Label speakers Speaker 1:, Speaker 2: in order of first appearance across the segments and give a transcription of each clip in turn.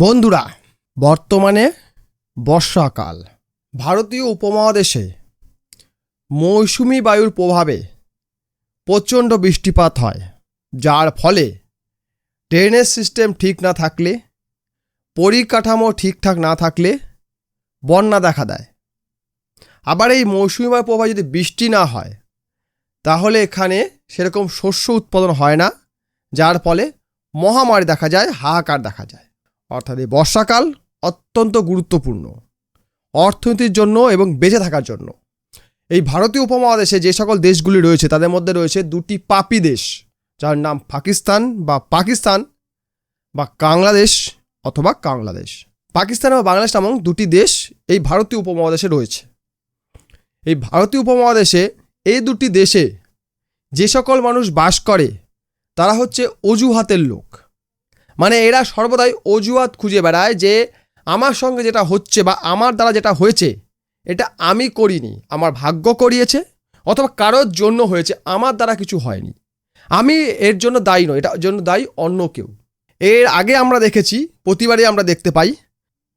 Speaker 1: বন্ধুরা, বর্তমানে বর্ষাকাল। ভারতীয় উপমহাদেশে মৌসুমি বায়ুর প্রভাবে প্রচণ্ড বৃষ্টিপাত হয়, যার ফলে ড্রেনেজ সিস্টেম ঠিক না থাকলে, পরিকাঠামো ঠিকঠাক না থাকলে বন্যা দেখা দেয়। আবার এই মৌসুমি বায়ুর প্রভাবে যদি বৃষ্টি না হয়, তাহলে এখানে সেরকম শস্য উৎপাদন হয় না, যার ফলে মহামারী দেখা যায়, হাহাকার দেখা যায়। অর্থাৎ এই বর্ষাকাল অত্যন্ত গুরুত্বপূর্ণ অর্থনীতির জন্য এবং বেঁচে থাকার জন্য। এই ভারতীয় উপমহাদেশে যে সকল দেশগুলি রয়েছে, তাদের মধ্যে রয়েছে দুটি পাপি দেশ, যার নাম পাকিস্তান বা পাকিস্তান বা বাংলাদেশ অথবা বাংলাদেশ পাকিস্তান বা বাংলাদেশ নামক দুটি দেশ এই ভারতীয় উপমহাদেশে রয়েছে। এই ভারতীয় উপমহাদেশে এই দুটি দেশে যে সকল মানুষ বাস করে, তারা হচ্ছে অজুহাতের লোক। মানে এরা সর্বদাই অজুহাত খুঁজে বেড়ায় যে আমার সঙ্গে যেটা হচ্ছে বা আমার দ্বারা যেটা হয়েছে, এটা আমি করিনি, আমার ভাগ্য করিয়েছে অথবা কারোর জন্য হয়েছে, আমার দ্বারা কিছু হয়নি। আমি এর জন্য দায়ী নয় এটার জন্য দায়ী অন্য কেউ। এর আগে আমরা দেখেছি, প্রতিবারই আমরা দেখতে পাই,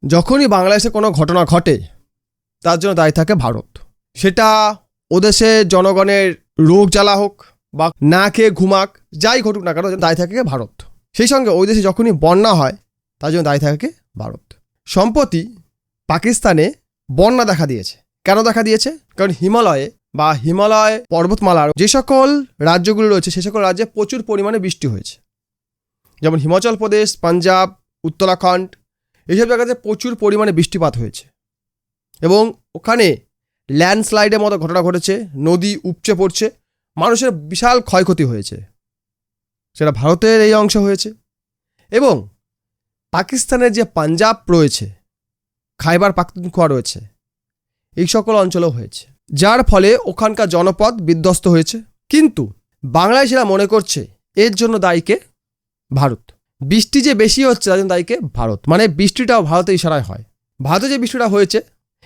Speaker 1: যখনই বাংলাদেশে কোনো ঘটনা ঘটে, তার জন্য দায়ী থাকে ভারত। সেটা ওদেশে জনগণের রোগ জ্বালা হোক বা না খেয়ে ঘুমাক, যাই ঘটুক না কেন, দায়ী থাকে ভারত। সেই সঙ্গে ওই দেশে যখনই বন্যা হয়, তার জন্য দায়ী থাকে ভারত। সম্প্রতি পাকিস্তানে বন্যা দেখা দিয়েছে। কেন দেখা দিয়েছে? কারণ হিমালয়ে বা হিমালয় পর্বতমালার যে সকল রাজ্যগুলো রয়েছে, সে সকল রাজ্যে প্রচুর পরিমাণে বৃষ্টি হয়েছে। যেমন হিমাচল প্রদেশ, পাঞ্জাব, উত্তরাখণ্ড, এইসব জায়গাতে প্রচুর পরিমাণে বৃষ্টিপাত হয়েছে। এবং ওখানে ল্যান্ডস্লাইডের মতো ঘটনা ঘটেছে, নদী উপচে পড়ছে, মানুষের বিশাল ক্ষয়ক্ষতি হয়েছে। সেটা ভারতের এই অংশ হয়েছে। এবং পাকিস্তানের যে পাঞ্জাব রয়েছে, খাইবার পাখতুনখোয়া রয়েছে, এই সকল অঞ্চলেও হয়েছে। যার ফলে ওখানকার জনপদ বিধ্বস্ত হয়েছে। কিন্তু বাংলাদেশিরা মনে করছে, এর জন্য দায়ীকে ভারত। বৃষ্টি যে বেশি হচ্ছে, তার জন্য দায়ীকে ভারত। মানে বৃষ্টিটাও ভারতের ইশারায় হয়। ভারতে যে বৃষ্টিটা হয়েছে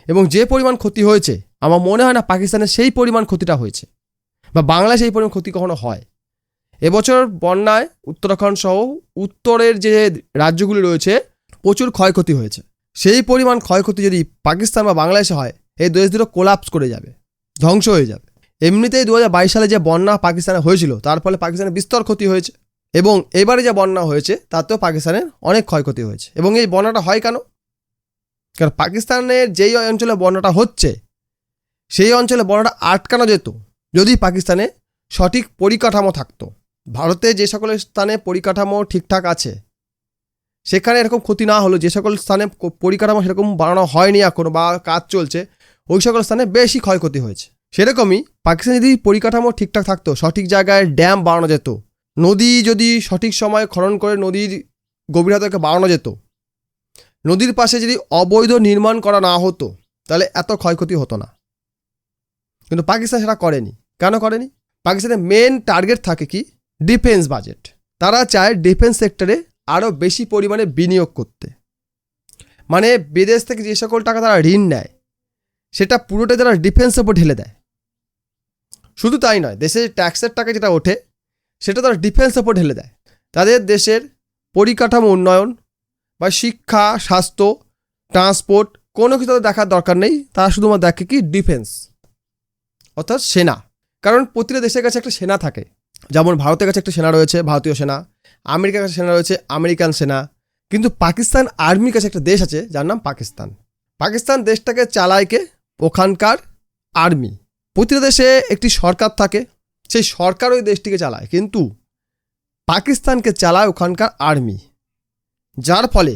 Speaker 1: এবং যে পরিমাণ ক্ষতি হয়েছে, আমার মনে হয় না পাকিস্তানের সেই পরিমাণ ক্ষতিটা হয়েছে। বা বাংলায় সেই পরিমাণ ক্ষতি কখনো হয়। এবছর বন্যায় উত্তরাখণ্ড সহ উত্তরের যে রাজ্যগুলি রয়েছে প্রচুর ক্ষয়ক্ষতি হয়েছে। সেই পরিমাণ ক্ষয়ক্ষতি যদি পাকিস্তান বা বাংলাদেশে হয়, এই দেশ দুটো কোলাপস করে যাবে, ধ্বংস হয়ে যাবে। এমনিতেই দু হাজার বাইশ সালে যে বন্যা পাকিস্তানে হয়েছিল, তার ফলে পাকিস্তানের বিস্তর ক্ষতি হয়েছে এবং এবারে যে বন্যা হয়েছে, তাতেও পাকিস্তানের অনেক ক্ষয়ক্ষতি হয়েছে। এবং এই বন্যাটা হয় কেন? কারণ পাকিস্তানের যেই অঞ্চলে বন্যাটা হচ্ছে, সেই অঞ্চলে বন্যাটা আটকানো যেত, যদি পাকিস্তানে সঠিক পরিকাঠামো থাকতো। ভারতে যে সকল স্থানে পরিকাঠামো ঠিকঠাক আছে, সেখানে এরকম ক্ষতি না হলো যে সকল স্থানে পরিকাঠামো সেরকম বানানো হয়নি এখনও বা কাজ চলছে, ওই সকল স্থানে বেশি ক্ষয়ক্ষতি হয়েছে। সেরকমই পাকিস্তান যদি পরিকাঠামো ঠিকঠাক থাকতো, সঠিক জায়গায় ড্যাম বানানো যেত, নদী যদি সঠিক সময়ে খনন করে নদীর গভীরতাকে বাড়ানো যেত, নদীর পাশে যদি অবৈধ নির্মাণ করা না হতো, তাহলে এত ক্ষয়ক্ষতি হতো না। কিন্তু পাকিস্তান সেটা করেনি। কেন করেনি? পাকিস্তানের মেন টার্গেট থাকে কি? Defence budget. তারা চায় ডিফেন্স সেক্টরে আরও বেশি পরিমাণে বিনিয়োগ করতে। মানে বিদেশ থেকে যে সকল টাকা তারা ঋণ নেয়, সেটা পুরোটা তারা ডিফেন্সের উপর ঢেলে দেয়। শুধু তাই নয় দেশের ট্যাক্সের টাকা যেটা ওঠে, সেটা তারা ডিফেন্সের উপর ঢেলে দেয়। তাদের দেশের পরিকাঠামো উন্নয়ন বা শিক্ষা, স্বাস্থ্য, ট্রান্সপোর্ট, কোনো কিছু তাদের দেখার দরকার নেই। তারা শুধুমাত্র দেখে কি ডিফেন্স, অর্থাৎ সেনা। কারণ প্রতিটা দেশের কাছে একটা সেনা থাকে। যেমন ভারতের কাছে একটা সেনা রয়েছে, ভারতীয় সেনা, আমেরিকার কাছে সেনা রয়েছে, আমেরিকান সেনা, কিন্তু পাকিস্তান আর্মির কাছে একটা দেশ আছে, যার নাম পাকিস্তান। পাকিস্তান দেশটাকে চালায় কে? ওখানকার আর্মি। প্রতিটা দেশে একটি সরকার থাকে, সেই সরকার ওই দেশটিকে চালায়, কিন্তু পাকিস্তানকে চালায় ওখানকার আর্মি। যার ফলে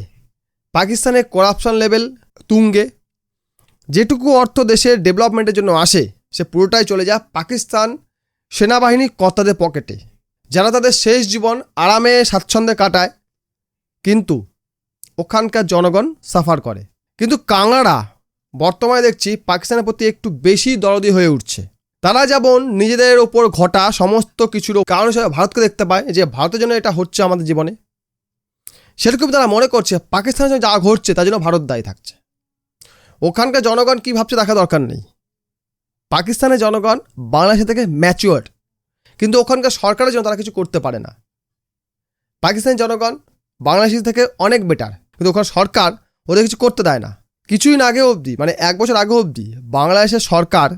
Speaker 1: পাকিস্তানের করাপশন লেভেল তুঙ্গে। যেটুকু অর্থ দেশের ডেভেলপমেন্টের জন্য আসে, সে পুরোটাই চলে যায় পাকিস্তান সেনাবাহিনী কর্তাদের পকেটে, যারা তাদের শেষ জীবন আরামে স্বাচ্ছন্দ্যে কাটায়। কিন্তু ওখানকার জনগণ সাফার করে। কিন্তু কাংড়া বর্তমানে দেখছি পাকিস্তানের প্রতি একটু বেশি দরদি হয়ে উঠছে। তারা যেমন নিজেদের ওপর ঘটা সমস্ত কিছুর কারণ হিসেবে ভারতকে দেখতে পায়, যে ভারতের জন্য এটা হচ্ছে আমাদের জীবনে। সেরকম তারা মনে করছে পাকিস্তানের জন্য যা ঘটছে, তার জন্য ভারত দায়ী থাকছে। ওখানকার জনগণ কী ভাবছে দেখা দরকার নেই। পাকিস্তানের জনগণ বাংলাদেশের থেকে ম্যাচিওর কিন্তু ওখানকার সরকারের জন্য তারা কিছু করতে পারে না। পাকিস্তানের জনগণ বাংলাদেশের থেকে অনেক বেটার কিন্তু ওখানে সরকার ওদের কিছু করতে দেয় না। কিছুই না আগে অবধি মানে এক বছর আগে অবধি বাংলাদেশের সরকার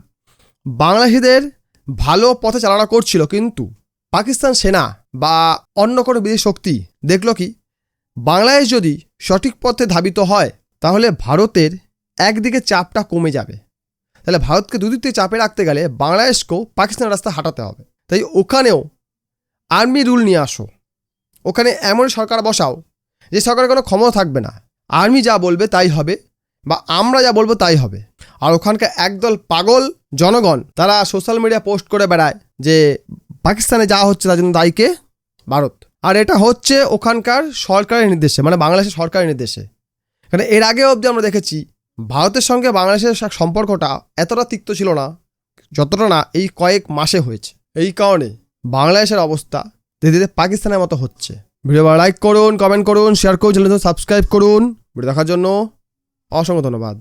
Speaker 1: বাংলাদেশিদের ভালো পথে চালনা করছিল। কিন্তু পাকিস্তান সেনা বা অন্য কোনো বিদেশ শক্তি দেখল কি, বাংলাদেশ যদি সঠিক পথে ধাবিত হয়, তাহলে ভারতের একদিকে চাপটা কমে যাবে। তাহলে ভারতকে দুদিক থেকে চাপে রাখতে গেলে বাংলাদেশকেও পাকিস্তানের রাস্তা হাঁটাতে হবে। তাই ওখানেও আর্মি রুল নিয়ে আসো। ওখানে এমন সরকার বসাও, যে সরকারের কোনো ক্ষমতা থাকবে না। আর্মি যা বলবে তাই হবে বা আমরা যা বলব তাই হবে। আর ওখানকার একদল পাগল জনগণ, তারা সোশ্যাল মিডিয়া পোস্ট করে বেড়ায় যে পাকিস্তানে যা হচ্ছে তার জন্য দায়ীকে ভারত। আর এটা হচ্ছে ওখানকার সরকারের নির্দেশে মানে বাংলাদেশের সরকারের নির্দেশে। কারণ এর আগে অবধি আমরা দেখেছি ভারতের সঙ্গে বাংলাদেশের সম্পর্কটা এতটা তিক্ত ছিল না, যতটা না এই কয়েক মাসে হয়েছে। এই কারণে বাংলাদেশের অবস্থা ধীরে ধীরে পাকিস্তানের মতো হচ্ছে। ভিডিও লাইক করুন কমেন্ট করুন শেয়ার করুন চ্যানেল সাবস্ক্রাইব করুন। ভিডিও দেখার জন্য অসংখ্য ধন্যবাদ।